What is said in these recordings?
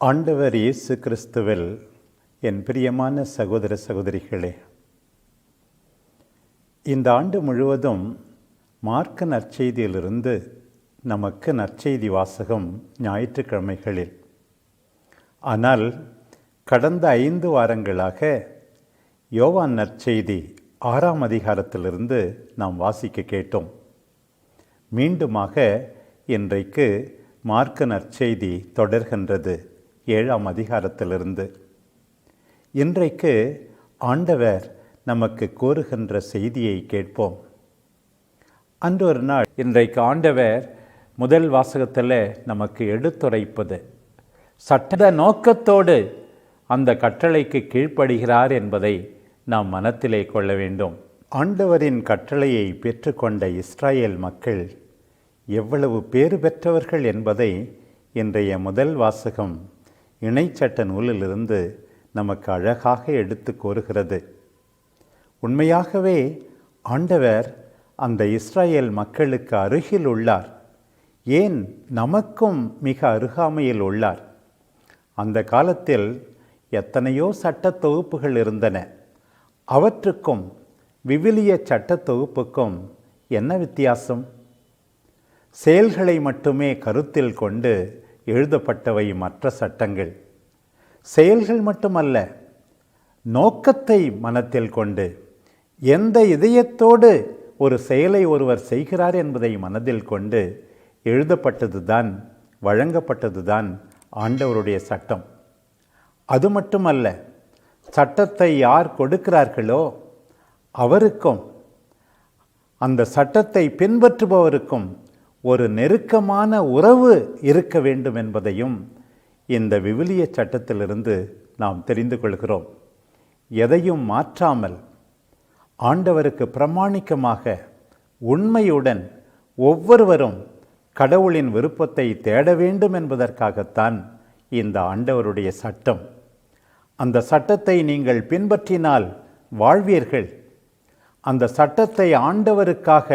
ஆண்டவர் இயேசு கிறிஸ்துவில் என் பிரியமான சகோதர சகோதரிகளே இந்த ஆண்டு முழுவதும் மார்க்க நற்செய்தியிலிருந்து நமக்கு நற்செய்தி வாசகம் ஞாயிற்றுக்கிழமைகளில். ஆனால் கடந்த ஐந்து வாரங்களாக யோவான் நற்செய்தி ஆறாம் அதிகாரத்திலிருந்து நாம் வாசிக்க கேட்டோம். மீண்டுமாக இன்றைக்கு மார்க்க நற்செய்தி தொடர்கின்றது. ஏழாம் அதிகாரத்திலிருந்து. இன்றைக்கு ஆண்டவர் நமக்கு கூறுகின்ற செய்தியை கேட்போம். அன்று ஒரு நாள் இன்றைக்கு ஆண்டவர் முதல் வாசகத்தில் நமக்கு எடுத்துரைப்பது சட்ட நோக்கத்தோடு அந்த கட்டளைக்கு கீழ்ப்படுகிறார் என்பதை நாம் மனத்திலே கொள்ள வேண்டும். ஆண்டவரின் கட்டளையை பெற்றுக்கொண்ட இஸ்ரேல் மக்கள் எவ்வளவு பேறு பெற்றவர்கள் என்பதை இன்றைய முதல் வாசகம் இணைச்சட்ட நூலிலிருந்து நமக்கு அழகாக எடுத்து கோருகிறது. உண்மையாகவே ஆண்டவர் அந்த இஸ்ரேல் மக்களுக்கு அருகில் உள்ளார். ஏன் நமக்கும் மிக அருகாமையில் உள்ளார்? அந்த காலத்தில் எத்தனையோ சட்ட தொகுப்புகள் இருந்தன. அவற்றுக்கும் விவிலிய சட்ட தொகுப்புக்கும் என்ன வித்தியாசம்? செயல்களை மட்டுமே கருத்தில் கொண்டு எழுதப்பட்டவை மற்ற சட்டங்கள். செயல்கள் மட்டுமல்ல நோக்கத்தை மனத்தில் கொண்டு எந்த இதயத்தோடு ஒரு செயலை ஒருவர் செய்கிறார் என்பதை மனதில் கொண்டு எழுதப்பட்டதுதான் வழங்கப்பட்டதுதான் ஆண்டவருடைய சட்டம். அது மட்டுமல்ல சட்டத்தை யார் கொடுக்கிறார்களோ அவருக்கும் அந்த சட்டத்தை பின்பற்றுபவருக்கும் ஒரு நெருக்கமான உறவு இருக்க வேண்டும் என்பதையும் இந்த விவிலிய சட்டத்திலிருந்து நாம் தெரிந்து கொள்கிறோம். எதையும் மாற்றாமல் ஆண்டவருக்கு பிரமாணிக்கமாக உண்மையுடன் ஒவ்வொருவரும் கடவுளின் விருப்பத்தை தேட வேண்டும் என்பதற்காகத்தான் இந்த ஆண்டவருடைய சட்டம். அந்த சட்டத்தை நீங்கள் பின்பற்றினால் வாழ்வீர்கள். அந்த சட்டத்தை ஆண்டவருக்காக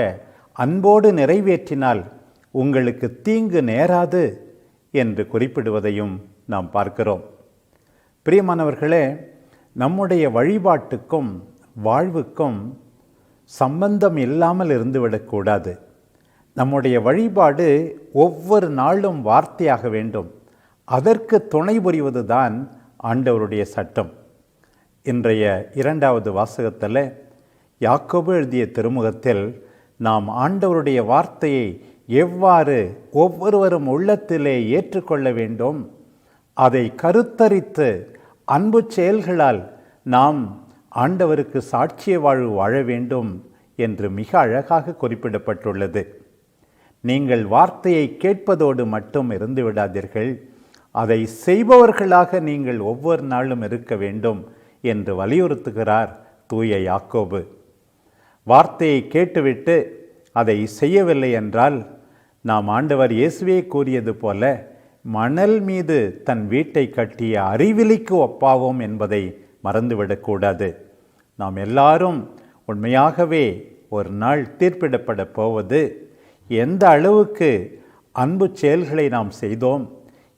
அன்போடு நிறைவேற்றினால் உங்களுக்கு தீங்கு நேராது என்று குறிப்பிடுவதையும் நாம் பார்க்கிறோம். பிரியமானவர்களே நம்முடைய வழிபாட்டுக்கும் வாழ்வுக்கும் சம்பந்தம் இல்லாமல் இருந்துவிடக்கூடாது நம்முடைய வழிபாடு ஒவ்வொரு நாளும் வார்த்தையாக வேண்டும். அதற்கு துணை புரிவதுதான் ஆண்டவருடைய சட்டம். இன்றைய இரண்டாவது வாசகத்தில் யாக்கோபு எழுதிய திருமுகத்தில் நாம் ஆண்டவருடைய வார்த்தையை எவ்வாறு ஒவ்வொருவரும் உள்ளத்திலே ஏற்றுக்கொள்ள வேண்டும்? அதை கருத்தரித்து அன்பு செயல்களால் நாம் ஆண்டவருக்கு சாட்சிய வாழ்வு வாழ வேண்டும் என்று மிக அழகாக குறிப்பிடப்பட்டுள்ளது. நீங்கள் வார்த்தையை கேட்பதோடு மட்டும் இருந்து விடாதீர்கள். அதை செய்பவர்களாக நீங்கள் ஒவ்வொரு நாளும் இருக்க வேண்டும் என்று வலியுறுத்துகிறார் தூய யாக்கோபு. வார்த்தையை கேட்டுவிட்டு அதை செய்யவில்லை என்றால் நாம் ஆண்டவர் இயேசுவே கூறியது போல மணல் மீது தன் வீட்டை கட்டிய அறிவிலிக்கு ஒப்பாவோம் என்பதை மறந்துவிடக்கூடாது. நாம் எல்லாரும் உண்மையாகவே ஒரு நாள் தீர்ப்பிடப்பட போவது எந்த அளவுக்கு அன்பு செயல்களை நாம் செய்தோம்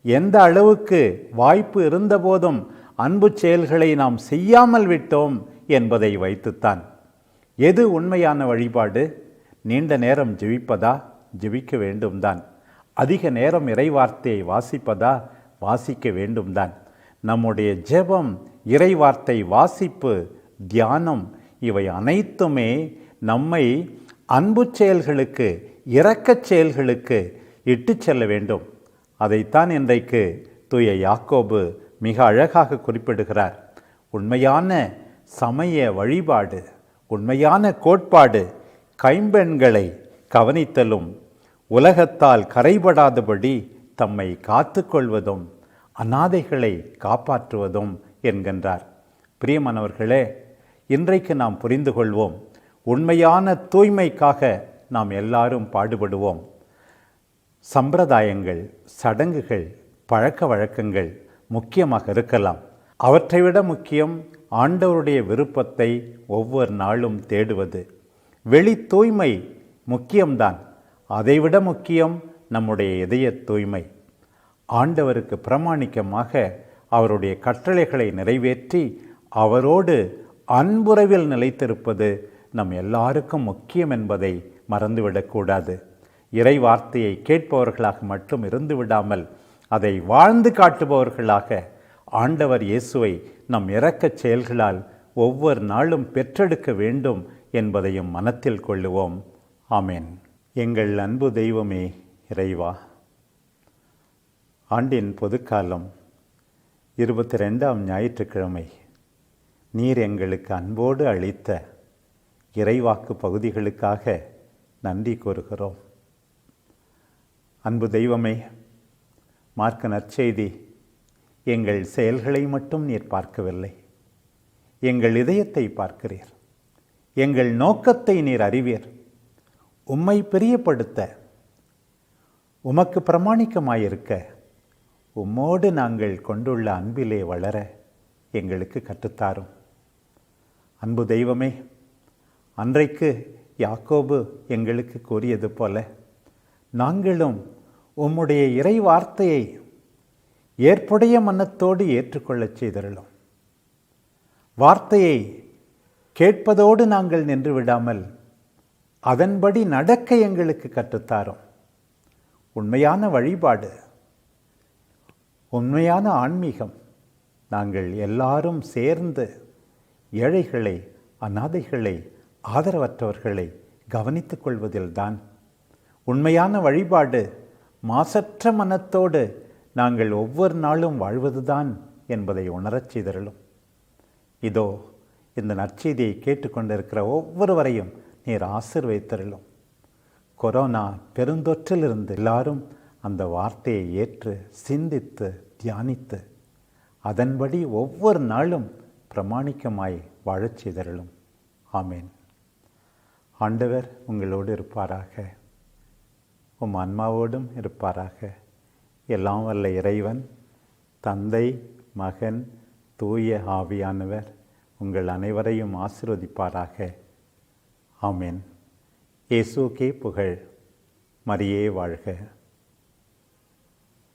எந்த அளவுக்கு வாய்ப்பு இருந்தபோதும் அன்பு செயல்களை நாம் செய்யாமல் விட்டோம் என்பதை வைத்துத்தான். எது உண்மையான வழிபாடு? நீண்ட நேரம் ஜெபிப்பதா? ஜெபிக்க வேண்டும்தான். அதிக நேரம் இறைவார்த்தையை வாசிப்பதா? வாசிக்க வேண்டும்தான். நம்முடைய ஜெபம் இறைவார்த்தை வாசிப்பு தியானம் இவை அனைத்துமே நம்மை அன்பு செயல்களுக்கு இரக்கச் செயல்களுக்கு இட்டு செல்ல வேண்டும். அதைத்தான் இன்றைக்கு தூய யாக்கோபு மிக அழகாக குறிப்பிடுகிறார். உண்மையான சமய வழிபாடு உண்மையான கோட்பாடு கைம்பெண்களை கவனித்தலும் உலகத்தால் கரைபடாதபடி தம்மை காத்துக்கொள்வதும் அநாதைகளை காப்பாற்றுவதும் என்கின்றார். பிரியமானவர்களே இன்றைக்கு நாம் புரிந்து கொள்வோம் உண்மையான தூய்மைக்காக நாம் எல்லாரும் பாடுபடுவோம். சம்பிரதாயங்கள் சடங்குகள் பழக்க வழக்கங்கள் முக்கியமாக இருக்கலாம். அவற்றை விட முக்கியம் ஆண்டவருடைய விருப்பத்தை ஒவ்வொரு நாளும் தேடுவது. வெளி தூய்மை முக்கியம்தான். அதைவிட முக்கியம் நம்முடைய இதய தூய்மை. ஆண்டவருக்கு பிரமாணிக்கமாக அவருடைய கட்டளைகளை நிறைவேற்றி அவரோடு அன்புறவில் நிலைத்திருப்பது நம் எல்லாருக்கும் முக்கியம் என்பதை மறந்துவிடக்கூடாது இறை வார்த்தையை கேட்பவர்களாக மட்டும் இருந்து விடாமல் அதை வாழ்ந்து காட்டுபவர்களாக ஆண்டவர் இயேசுவை நம் இறக்கச் செயல்களால் ஒவ்வொரு நாளும் பெற்றெடுக்க வேண்டும் என்பதையும் மனத்தில் கொள்ளுவோம். ஆமேன். எங்கள் அன்பு தெய்வமே இறைவா. ஆண்டின் பொதுக்காலம் இருபத்தி ரெண்டாம் ஞாயிற்றுக்கிழமை. நீர் எங்களுக்கு அன்போடு அளித்த இறைவாக்கு பகுதிகளுக்காக நன்றி கூறுகிறோம். அன்பு தெய்வமே மார்க்க நற்செய்தி எங்கள் செயல்களை மட்டும் நீர் பார்க்கவில்லை. எங்கள் இதயத்தை பார்க்கிறீர். எங்கள் நோக்கத்தை நீர் அறிவீர். உம்மை பிரியப்படுத்த உமக்கு பிரமாணிக்கமாயிருக்க உம்மோடு நாங்கள் கொண்டுள்ள அன்பிலே வளர எங்களுக்கு கற்றுத்தாரும். அன்பு தெய்வமே அன்றைக்கு யாக்கோபு எங்களுக்கு கூறியது போல நாங்களும் உம்முடைய இறை வார்த்தையை ஏற்புடைய மனத்தோடு ஏற்றுக்கொள்ளச் செய்தருளும். வார்த்தையை கேட்பதோடு நாங்கள் நின்று விடாமல் அதன்படி நடக்க எங்களுக்கு கற்றுத்தாரும். உண்மையான வழிபாடு உண்மையான ஆன்மீகம். நாங்கள் எல்லாரும் சேர்ந்து ஏழைகளை அநாதைகளை ஆதரவற்றவர்களை கவனித்துக் கொள்வதில்தான். உண்மையான வழிபாடு மாசற்ற மனத்தோடு நாங்கள் ஒவ்வொரு நாளும் வாழ்வதுதான் என்பதை உணரச் செய்தருளும். இதோ இந்த நற்செய்தியை கேட்டுக்கொண்டிருக்கிற ஒவ்வொருவரையும் நீர் ஆசிர்வைத்தருளும் கொரோனா பெருந்தொற்றிலிருந்து எல்லாரும் அந்த வார்த்தையை ஏற்று சிந்தித்து தியானித்து அதன்படி ஒவ்வொரு நாளும் பிரமாணிக்கமாய் வாழச் செய்தருளும். ஆமேன். ஆண்டவர் உங்களோடு இருப்பாராக. உம் ஆன்மாவோடும் இருப்பாராக. எல்லாம் வல்ல இறைவன் தந்தை மகன் தூய ஆவியானவர் உங்கள் அனைவரையும் ஆசிர்வதிப்பாராக ஆமேன் இயேசுக்கே புகழ் மரியே வாழ்க